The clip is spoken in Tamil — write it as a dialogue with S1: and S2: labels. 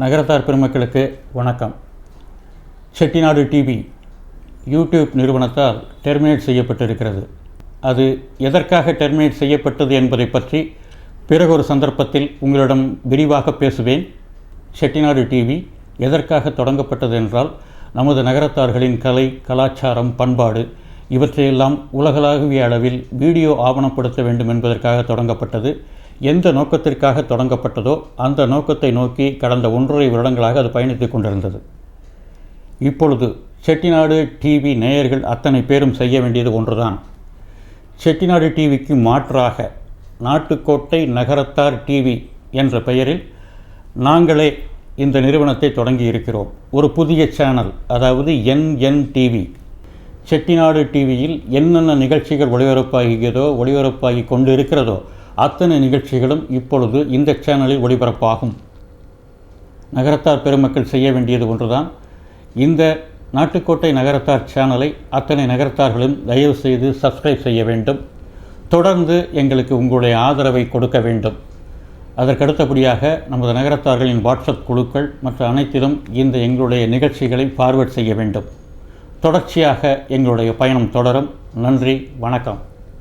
S1: நகரத்தார் பெருமக்களுக்கு வணக்கம். செட்டிநாடு டிவி யூடியூப் நிறுவனத்தால் டெர்மினேட் செய்யப்பட்டிருக்கிறது. அது எதற்காக டெர்மினேட் செய்யப்பட்டது என்பதை பற்றி பிறகு ஒரு சந்தர்ப்பத்தில் உங்களிடம் விரிவாக பேசுவேன். செட்டிநாடு டிவி எதற்காக தொடங்கப்பட்டது என்றால் நமது நகரத்தார்களின் கலை கலாச்சாரம் பண்பாடு இவற்றையெல்லாம் உலகளாவிய அளவில் வீடியோ ஆவணப்படுத்த வேண்டும் என்பதற்காக தொடங்கப்பட்டது. எந்த நோக்கத்திற்காக தொடங்கப்பட்டதோ அந்த நோக்கத்தை நோக்கி கடந்த ஒன்றரை வருடங்களாக அது பயணித்துக் கொண்டிருந்தது. இப்பொழுது செட்டிநாடு டிவி நேயர்கள் அத்தனை பேரும் செய்ய வேண்டியது ஒன்றுதான். செட்டிநாடு டிவிக்கு மாற்றாக நாட்டுக்கோட்டை நகரத்தார் டிவி என்ற பெயரில் நாங்களே இந்த நிறுவனத்தை தொடங்கி இருக்கிறோம் ஒரு புதிய சேனல் அதாவது என்என் டிவி. செட்டிநாடு டிவியில் என்னென்ன நிகழ்ச்சிகள் ஒளிபரப்பாகியதோ ஒளிபரப்பாகி கொண்டு இருக்கிறதோ அத்தனை நிகழ்ச்சிகளும் இப்பொழுது இந்த சேனலில் ஒளிபரப்பாகும். நகரத்தார் பெருமக்கள் செய்ய வேண்டியது ஒன்றுதான். இந்த நாட்டுக்கோட்டை நகரத்தார் சேனலை அத்தனை நகரத்தார்களும் தயவு செய்து சப்ஸ்கிரைப் செய்ய வேண்டும். தொடர்ந்து எங்களுக்கு உங்களுடைய ஆதரவை கொடுக்க வேண்டும். அதற்கடுத்தபடியாக நமது நகரத்தார்களின் வாட்ஸ்அப் குழுக்கள் மற்ற அனைத்திலும் இந்த எங்களுடைய நிகழ்ச்சிகளை ஃபார்வர்ட் செய்ய வேண்டும். தொடர்ச்சியாக எங்களுடைய பயணம் தொடரும். நன்றி வணக்கம்.